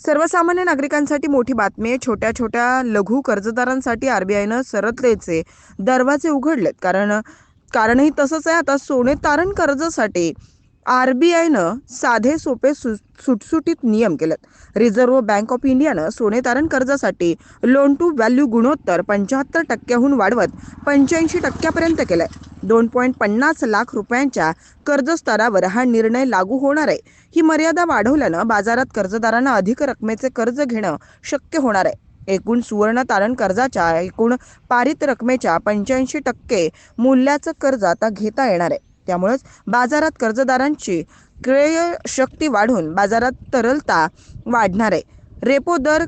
सर्वसामान्य नागरिकांसाठी मोठी बातमी आहे. छोट्या छोट्या लघु कर्जदारांसाठी आरबीआयनं सरतलेचे दरवाजे उघडलेत. कारण कारणही तसंच आहे. आता सोने तारण कर्जासाठी आरबीआयनं साधे सोपे सु सुटसुटीत नियम केलेत. रिझर्व्ह बँक ऑफ इंडियानं सोने तारण कर्जासाठी लोन टू व्हॅल्यू गुणोत्तर पंच्याहत्तर टक्क्याहून वाढवत पंच्याऐंशी टक्क्यापर्यंत केलंय. दोन पॉईंट पन्नास लाख रुपयांच्या कर्ज स्तरावर हा निर्णय लागू होणार आहे. ही मर्यादा वाढवल्यानं बाजारात कर्जदारांना अधिक रकमेचे कर्ज घेणं शक्य होणार आहे. एकूण सुवर्ण तारण कर्जाच्या एकूण पारित रकमेच्या पंच्याऐंशी टक्के मूल्याचं कर्ज आता घेता येणार आहे. त्यामुळेच बाजारात कर्जदारांची क्रय शक्ती वाढून बाजारात तरलता वाढणार आहे. रेपो दर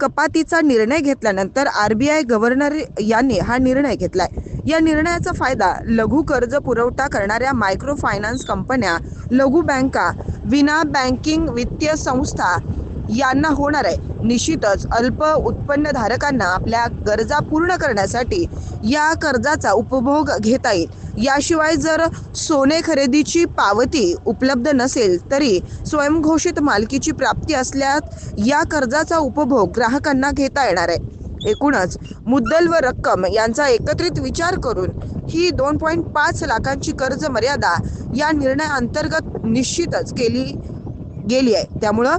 कपातीचा निर्णय घेतल्यानंतर आरबीआय गव्हर्नर यांनी हा निर्णय घेतलाय. या निर्णयाचा फायदा लघु कर्ज पुरवठा करणाऱ्या मायक्रो फायनान्स कंपन्या लघु बँका विना बँकिंग वित्तीय संस्था यांना होणार आहे. निश्चितच अल्प उत्पन्नधारकांना आपल्या गरजा पूर्ण करण्यासाठी या कर्जाचा उपभोग घेता येईल. याशिवाय जर सोने खरेदीची पावती उपलब्ध नसेल तरी स्वयंघोषित मालकीची प्राप्ती असल्यास या कर्जाचा उपभोग ग्राहकांना घेता येणार आहे. एकूणच मुद्दल व रक्कम यांचा एकत्रित विचार करून ही दोन पॉईंट पाच लाखांची कर्ज मर्यादा या निर्णयाअंतर्गत निश्चितच केली गेली आहे. त्यामुळं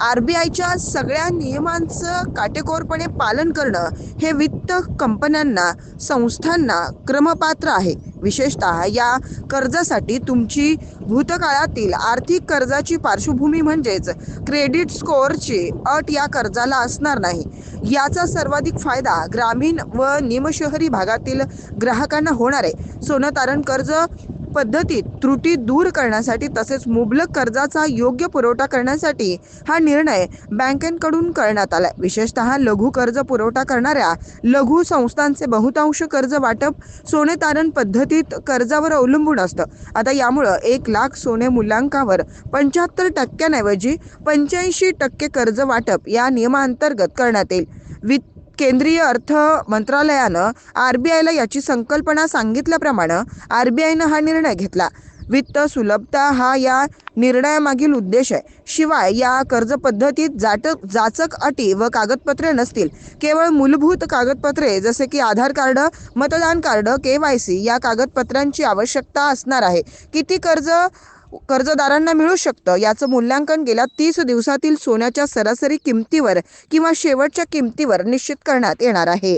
आरबीआयच्या सगळ्या नियमांचं काटेकोरपणे पालन करणं हे वित्त कंपन्यांना संस्थांना क्रमपात्र आहे. विशेषतः या कर्जासाठी तुमची भूतकाळातील आर्थिक कर्जाची पार्श्वभूमी म्हणजेच क्रेडिट स्कोअरची अट या कर्जाला असणार नाही. याचा सर्वाधिक फायदा ग्रामीण व निमशहरी भागातील ग्राहकांना होणार आहे. सोनं तारण कर्ज पद्धतीत त्रुटी दूर करण्यासाठी तसेच मुबलक कर्जाचा योग्य पुरवठा करण्यासाठी हा निर्णय बँकेकडून करण्यात आलाय. विशेषतः लघु कर्ज पुरवठा करणाऱ्या लघु संस्थांचे बहुतांश कर्ज वाटप सोने तारण पद्धतीत कर्जावर अवलंबून असतं. आता यामुळं एक लाख सोने मूल्यांकावर पंच्याहत्तर टक्क्यांऐवजी पंच्याऐंशी टक्के कर्ज वाटप या नियमांतर्गत करण्यात येईल. वित्त केंद्रीय अर्थ मंत्रालयानं आरबीआयला याची संकल्पना सांगितल्याप्रमाणे आरबीआयनं हा निर्णय घेतला. वित्त सुलभता हा या निर्णयामागील उद्देश आहे. शिवाय या कर्ज पद्धतीत जाटक जाचक अटी व कागदपत्रे नसतील. केवळ मूलभूत कागदपत्रे जसे की आधार कार्ड मतदान कार्ड के वाय सी या कागदपत्रांची आवश्यकता असणार आहे. किती कर्ज कर्जदारांना मिळू शकतं. याचं मूल्यांकन गेल्या तीस दिवसातील सोन्याच्या सरासरी किमतीवर किंवा शेवटच्या किमतीवर निश्चित करण्यात येणार आहे.